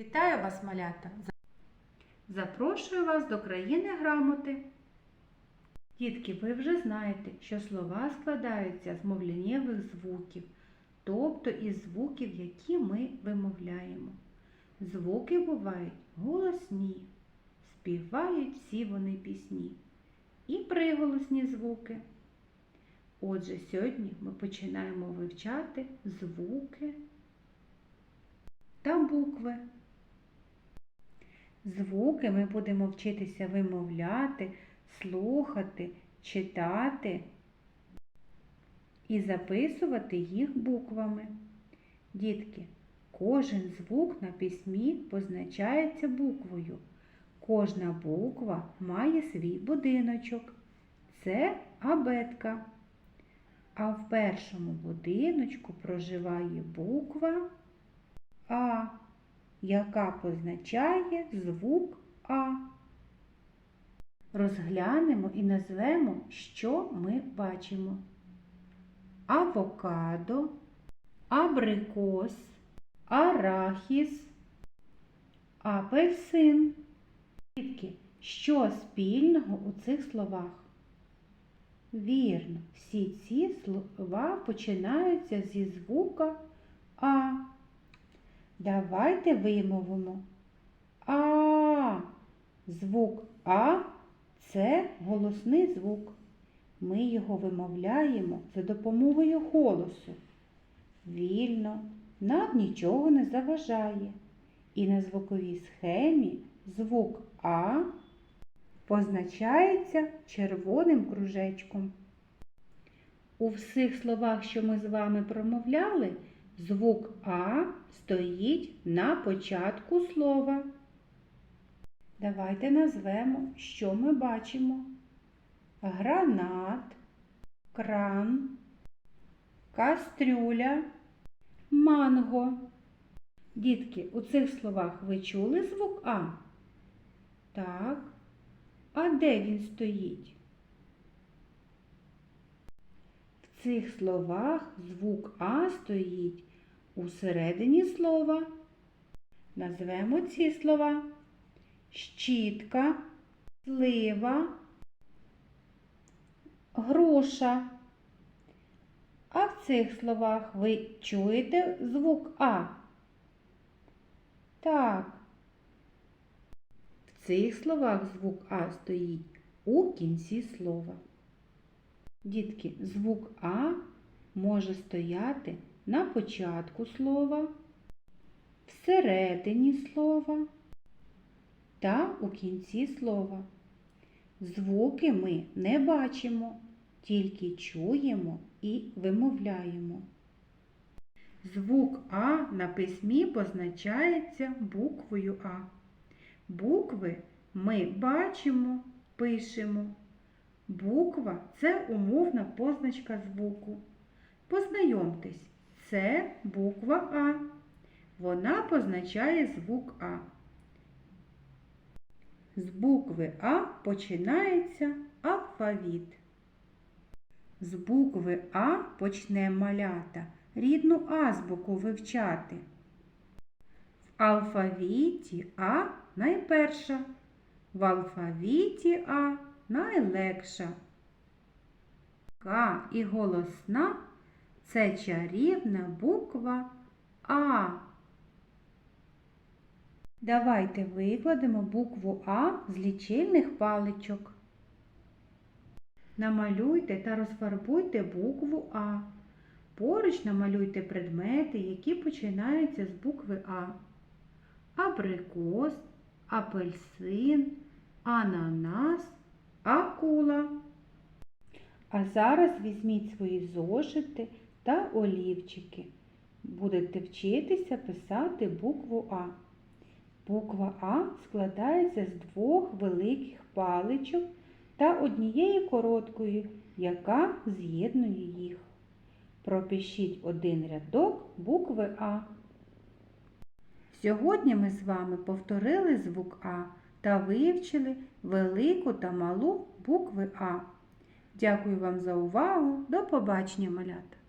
Вітаю вас, малята! Запрошую вас до країни грамоти. Дітки, ви вже знаєте, що слова складаються з мовлянєвих звуків, тобто із звуків, які ми вимовляємо. Звуки бувають голосні, співають всі вони пісні і приголосні звуки. Отже, сьогодні ми починаємо вивчати звуки та букви. Звуки ми будемо вчитися вимовляти, слухати, читати і записувати їх буквами. Дітки, кожен звук на письмі позначається буквою. Кожна буква має свій будиночок. Це абетка. А в першому будиночку проживає буква А яка позначає звук А. Розглянемо і назвемо, що ми бачимо. Авокадо, абрикос, арахіс, апельсин. Дітки, що спільного у цих словах? Вірно, всі ці слова починаються зі звука А. Давайте вимовимо А. Звук А це голосний звук. Ми його вимовляємо за допомогою голосу. Вільно, нам нічого не заважає. І на звуковій схемі звук А позначається червоним кружечком. У всіх словах, що ми з вами промовляли, Звук А стоїть на початку слова. Давайте назвемо, що ми бачимо. Гранат, кран, кастрюля, манго. Дітки, у цих словах ви чули звук А? Так. А де він стоїть? В цих словах звук А стоїть у середині слова. Назвемо ці слова щітка, слива, груша. А в цих словах ви чуєте звук А? Так. В цих словах звук А стоїть у кінці слова. Дітки, звук А може стояти на початку слова, всередині слова та у кінці слова. Звуки ми не бачимо, тільки чуємо і вимовляємо. Звук А на письмі позначається буквою А. Букви ми бачимо, пишемо. Буква це умовна позначка звуку. Познайомтесь, це буква А. Вона позначає звук А. З букви А починається алфавіт. З букви А почне малята рідну азбуку вивчати. В алфавіті А найперша, в алфавіті А найлегша. К і голосна це чарівна буква А. Давайте викладемо букву А з лічильних паличок. Намалюйте та розфарбуйте букву А. Поруч намалюйте предмети, які починаються з букви А. Абрикос, апельсин, ананас, акула. А зараз візьміть свої зошити та олівчики. Будете вчитися писати букву А. Буква А складається з двох великих паличок та однієї короткої, яка з'єднує їх. Пропишіть один рядок букви А. Сьогодні ми з вами повторили звук А та вивчили велику та малу букви А. Дякую вам за увагу. До побачення, малята!